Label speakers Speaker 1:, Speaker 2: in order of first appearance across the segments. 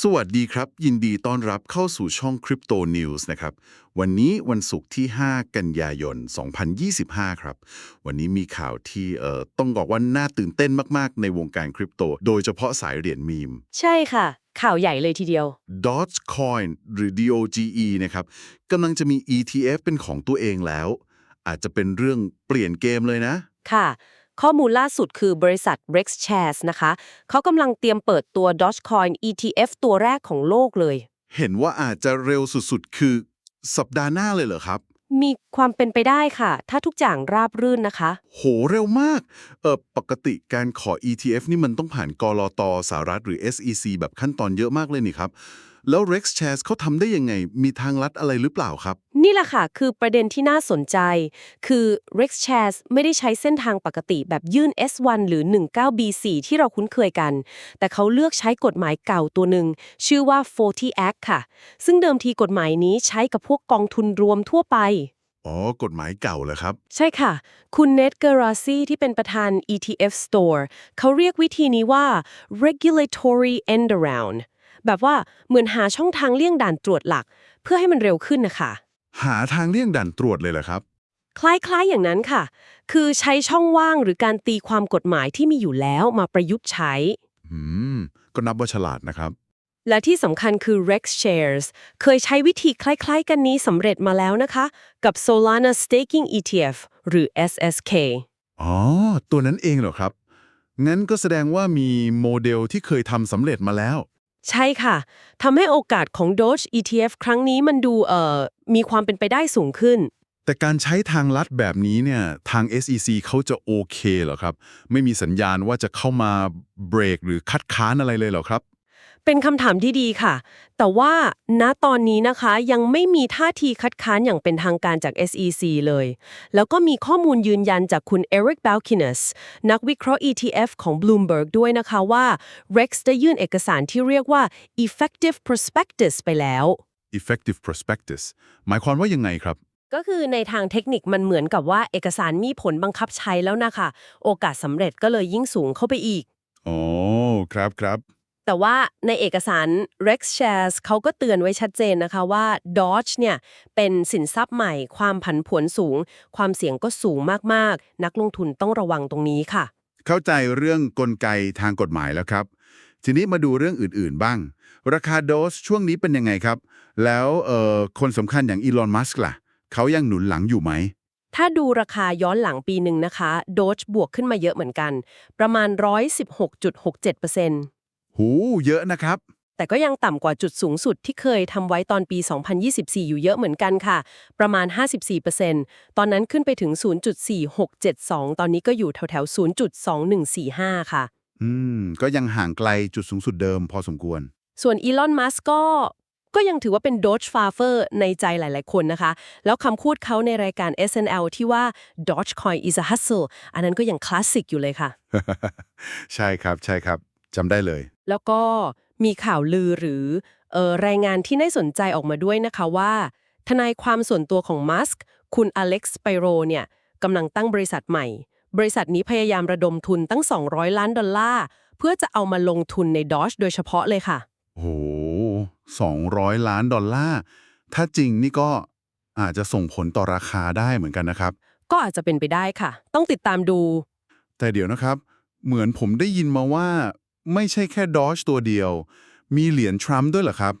Speaker 1: สวัสดีครับ ยินดีต้อนรับเข้าสู่ช่อง Crypto News นะครับ วันนี้วันศุกร์ที่ 5 กันยายน 2025 ครับ วันนี้มีข่าวที่เอ่อต้องบอกว่าน่าตื่นเต้นมาก ๆ ในวงการคริปโต โดยเฉพาะสายเหรียญมีม
Speaker 2: ใช่ค่ะ ข่าวใหญ่เลยทีเดียว
Speaker 1: Dogecoin หรือ DOGE นะครับกำลังจะมี ETF เป็นของตัวเองแล้ว อาจจะเป็นเรื่องเปลี่ยนเกมเลยนะ
Speaker 2: ค่ะ ข้อมูลล่าสุดคือบริษัท Rex Shares นะคะ เขากำลังเตรียมเปิดตัว Dogecoin ETF ตัวแรกของโลกเลย
Speaker 1: เห็นว่าอาจจะเร็วสุดๆ คือ สัปดาห์หน้าเลยเหรอครับ
Speaker 2: มีความเป็นไปได้ค่ะ ถ้าทุกอย่างราบรื่นนะคะ
Speaker 1: โหเร็วมาก เออปกติการขอ ETF นี่มันต้องผ่านกรอตสหรัฐหรือ SEC แบบขั้นตอนเยอะมากเลยนี่ครับ แล้ว Rex Shares เขาทำได้ยังไง มีทางลัดอะไรหรือเปล่าครับ
Speaker 2: นี่แหละค่ะ คือประเด็นที่น่าสนใจ คือ Rex Shares ไม่ได้ใช้เส้นทางปกติแบบยื่น S1 หรือ 19B4 ที่เราคุ้นเคยกัน แต่เขาเลือกใช้กฎหมายเก่าตัวหนึ่ง ชื่อว่า 40 Act ค่ะ ซึ่งเดิมทีกฎหมายนี้ใช้กับพวกกองทุนรวมทั่วไป
Speaker 1: อ๋อ กฎหมายเก่าเหรอครับ
Speaker 2: ใช่ค่ะ คุณเนตเกราซีที่เป็นประธาน ETF Store เขาเรียกวิธีนี้ว่า regulatory end around แบบว่าเหมือนหาช่องทางเลี่ยงด่านตรวจหลัก เพื่อให้มันเร็วขึ้นนะคะ
Speaker 1: หาทางเลี่ยงด่านตรวจเลยเหรอครับ
Speaker 2: คล้ายๆอย่างนั้นค่ะ คือใช้ช่องว่างหรือการตีความกฎหมายที่มีอยู่แล้วมาประยุกต์ใช้
Speaker 1: อืม ก็นับว่าฉลาดนะครับ
Speaker 2: และที่สำคัญคือ Rex Shares เคยใช้วิธีคล้ายๆ กันนี้สำเร็จมาแล้วนะคะ กับ Solana Staking ETF หรือ SSK
Speaker 1: อ๋อ ตัวนั้นเองเหรอครับ งั้นก็แสดงว่ามีโมเดลที่เคยทำสำเร็จมาแล้ว
Speaker 2: ใช่ค่ะทำให้โอกาสของ Doge ETF ครั้งนี้มันดูเอ่อมีความเป็นไปได้สูงขึ้น
Speaker 1: แต่การใช้ทางลัดแบบนี้เนี่ยทาง SEC เขาจะโอเคเหรอครับ ไม่มีสัญญาณว่าจะเข้ามาเบรกหรือคัดค้านอะไรเลยเหรอครับ
Speaker 2: เป็นคำถามที่ดีค่ะ แต่ว่าณตอนนี้นะคะยังไม่มีท่าทีคัดค้านอย่างเป็นทางการจาก SEC เลย แล้วก็มีข้อมูลยืนยันจากคุณ Eric Balkinas นักวิเคราะห์ ETF ของ Bloomberg ด้วยนะคะว่า Rex ได้ยื่นเอกสารที่เรียกว่า effective prospectus ไปแล้ว
Speaker 1: effective prospectus หมายความว่ายังไงครับ
Speaker 2: ก็คือในทางเทคนิคมันเหมือนกับว่าเอกสารมีผลบังคับใช้แล้วนะคะ โอกาสสำเร็จก็เลยยิ่งสูงเข้าไปอีก
Speaker 1: อ๋อ ครับครับ
Speaker 2: แต่ว่าในเอกสาร Rex Shares เขาก็เตือนไว้ชัดเจนนะคะว่า Doge เนี่ยเป็นสินทรัพย์ใหม่ ความผันผวนสูง ความเสี่ยงก็สูงมากๆ นักลงทุนต้องระวังตรงนี้ค่ะ
Speaker 1: เข้าใจเรื่องกลไกทางกฎหมายแล้วครับ ทีนี้มาดูเรื่องอื่นๆบ้าง ราคาโดสช่วงนี้เป็นยังไงครับ แล้วเอ่อคนสำคัญอย่างอีลอนมัสก์ล่ะ เขายังหนุนหลังอยู่ไหม
Speaker 2: ถ้าดูราคาย้อนหลังปีหนึ่งนะคะ Doge บวกขึ้นมาเยอะเหมือนกัน ประมาณ 116.67%
Speaker 1: หูเยอะนะครับ
Speaker 2: แต่ก็ยังต่ำกว่าจุดสูงสุดที่เคยทำไว้ตอนปี 2024 อยู่เยอะเหมือนกันค่ะ ประมาณ 54%ตอนนั้นขึ้นไปถึง 0.4672 ตอนนี้ก็อยู่แถวๆ 0.2145 ค่ะ
Speaker 1: อืม ก็ยังห่างไกลจุดสูงสุดเดิมพอสมควร
Speaker 2: ส่วนอีลอนมัสก็ก็ยังถือว่าเป็น Doge Farmer ในใจหลาย ๆ คนนะคะ แล้วคำพูดเขาในรายการ SNL ที่ว่า Dogecoin is a hustle อันนั้นก็ยังคลาสสิกอยู่เลยค่ะ
Speaker 1: ใช่ครับ ใช่ครับจำได้เลย
Speaker 2: แล้วก็มีข่าวลือหรือเออรายงานที่น่าสนใจออกมาด้วยนะคะว่า ทนายความส่วนตัวของมัสก์คุณอเล็กซ์ไปโรเนี่ยกำลังตั้งบริษัทใหม่ บริษัทนี้พยายามระดมทุนตั้ง 200 ล้านดอลลาร์เพื่อจะเอามาลงทุนในดอ e โดยเฉพาะเลยค่ะ
Speaker 1: โอ้โหสองร้อยล้านดอลลาร์ ถ้าจริงนี่ก็อาจจะส่งผลต่อราคาได้เหมือนกันนะครับ
Speaker 2: ก็อาจจะเป็นไปได้ค่ะ ต้องติดตามดู
Speaker 1: แต่เดี๋ยวนะครับ เหมือนผมได้ยินมาว่า ไม่ใช่แค่ดอ e ตัวเดียว มีเหรียญทรัมป์ด้วยเหรอครับ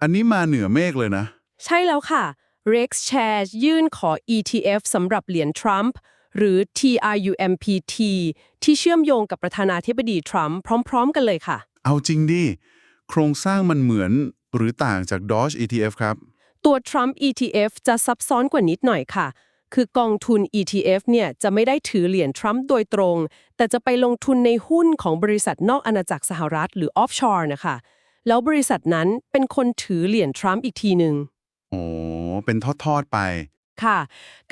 Speaker 1: อันนี้มาเหนือเมฆเลยนะ
Speaker 2: ใช่แล้วค่ะ Rex Shares ยื่นขอ ETF สำหรับเหรียญทรัมป์หรือ TRUMPT ที่เชื่อมโยงกับประธานาธิบดีทรัมป์พร้อม ๆ กันเลยค่ะ
Speaker 1: เอาจริงดิ โครงสร้างมันเหมือนหรือต่างจาก Doge ETF ครับ
Speaker 2: ตัว Trump ETF จะซับซ้อนกว่านิดหน่อยค่ะ คือกองทุน ETF เนี่ยจะไม่ได้ถือเหรียญทรัมป์โดยตรง แต่จะไปลงทุนในหุ้นของบริษัทนอกอาณาจักรสหรัฐหรือ offshore นะคะ แล้วบริษัทนั้นเป็นคนถือเหรียญทรัมป์อีกทีหนึ่ง
Speaker 1: อ๋อเป็นทอด ๆ ไป
Speaker 2: ค่ะ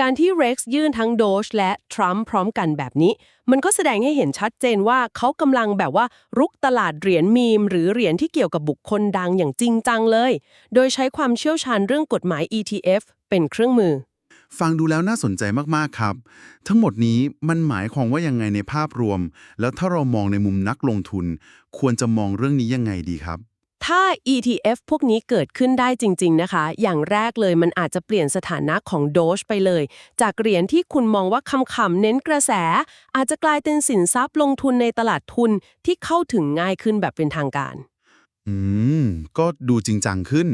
Speaker 2: การที่ Rex ยื่นทั้ง Doge และ Trump พร้อมกันแบบนี้ มันก็แสดงให้เห็นชัดเจนว่าเขากำลังแบบว่ารุกตลาดเหรียญมีม หรือเหรียญที่เกี่ยวกับบุคคลดังอย่างจริงจังเลย โดยใช้ความเชี่ยวชาญเรื่องกฎหมาย ETF เป็นเครื่องมือ
Speaker 1: ฟังดูแล้วน่าสนใจมาก ๆ ครับ ทั้งหมดนี้มันหมายความว่ายังไงในภาพรวม แล้วถ้าเรามองในมุมนักลงทุน ควรจะมองเรื่องนี้ยังไงดีครับ
Speaker 2: ถ้า ETF พวกนี้เกิดขึ้นได้จริง ๆ นะคะ อย่างแรกเลยมันอาจจะเปลี่ยนสถานะของ Doge ไปเลย จากเหรียญที่คุณมองว่าคำๆเน้นกระแส อาจจะกลายเป็นสินทรัพย์ลงทุนในตลาดทุนที่เข้าถึงง่ายขึ้นแบบเป็นทางการ
Speaker 3: อืม ก็ดูจริงจังขึ้น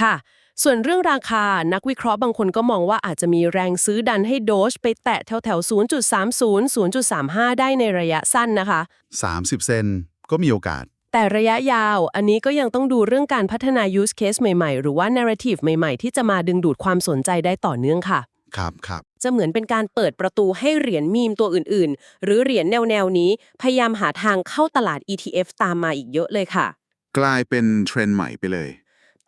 Speaker 2: ค่ะ ส่วนเรื่องราคานักวิเคราะห์บางคนก็มองว่าอาจจะมีแรงซื้อดันให้โดชไปแตะแถวแถวๆ0.30 0.35 ได้ในระยะสั้นนะคะ
Speaker 3: 30 เซนก็มีโอกาส
Speaker 2: แต่ระยะยาว อันนี้ก็ยังต้องดูเรื่องการพัฒนา use case ใหม่ๆ หรือว่า narrative ใหม่ๆ ที่จะมาดึงดูดความสนใจได้ต่อเนื่องค่ะ
Speaker 3: ครับครับ
Speaker 2: จะเหมือนเป็นการเปิดประตูให้เหรียญมีมตัวอื่นๆ หรือเหรียญแนวๆนี้ พยายามหาทางเข้าตลาด ETF ตามมาอีกเยอะเลยค่ะ
Speaker 1: กลายเป็นเทรนด์ใหม่ไปเลย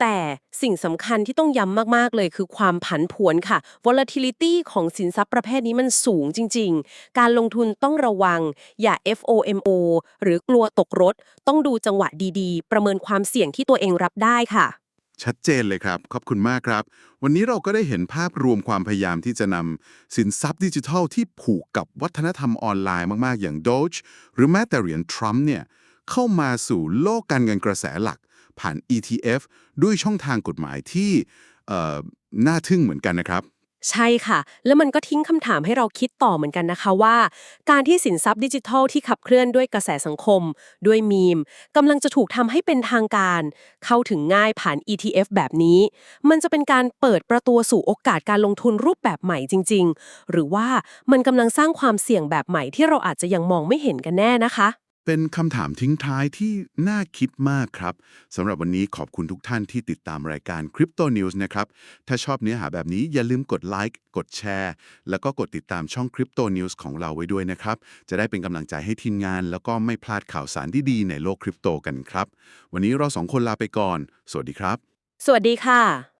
Speaker 2: แต่สิ่งสำคัญที่ต้องย้ำมาก ๆ เลยคือความผันผวนค่ะ volatility ของสินทรัพย์ประเภทนี้มันสูงจริง ๆ การลงทุนต้องระวัง อย่า FOMO หรือกลัวตกรถ ต้องดูจังหวะดีๆ ประเมินความเสี่ยงที่ตัวเองรับได้ค่ะ
Speaker 1: ชัดเจนเลยครับ ขอบคุณมากครับ วันนี้เราก็ได้เห็นภาพรวมความพยายามที่จะนำสินทรัพย์ดิจิทัลที่ผูกกับวัฒนธรรมออนไลน์มากๆ อย่าง Doge หรือแม้แต่เหรียญทรัมป์เนี่ยเข้ามาสู่โลกการเงินกระแสหลัก ผ่าน ETF ด้วยช่องทางกฎหมายที่น่าทึ่งเหมือนกันนะครับ
Speaker 2: ใช่ค่ะ แล้วมันก็ทิ้งคำถามให้เราคิดต่อเหมือนกันนะคะว่า การที่สินทรัพย์ดิจิทัลที่ขับเคลื่อนด้วยกระแสสังคม ด้วยมีมกำลังจะถูกทำให้เป็นทางการ เข้าถึงง่ายผ่าน ETF แบบนี้ มันจะเป็นการเปิดประตูสู่โอกาสการลงทุนรูปแบบใหม่จริง ๆ หรือว่ามันกำลังสร้างความเสี่ยงแบบใหม่ที่เราอาจจะยังมองไม่เห็นกันแน่นะคะ
Speaker 1: เป็นคำถามทิ้งท้ายที่น่าคิดมากครับสำหรับวันนี้ขอบคุณทุกท่านที่ติดตามรายการ Crypto News นะครับ ถ้าชอบเนื้อหาแบบนี้อย่าลืมกดไลค์กดแชร์ แล้วก็กดติดตามช่อง Crypto News ของเราไว้ด้วยนะครับ จะได้เป็นกำลังใจให้ทีมงาน แล้วก็ไม่พลาดข่าวสารที่ดีในโลกคริปโตกันครับ วันนี้เราสองคนลาไปก่อน สวัสดีครับ
Speaker 2: สวัสดีค่ะ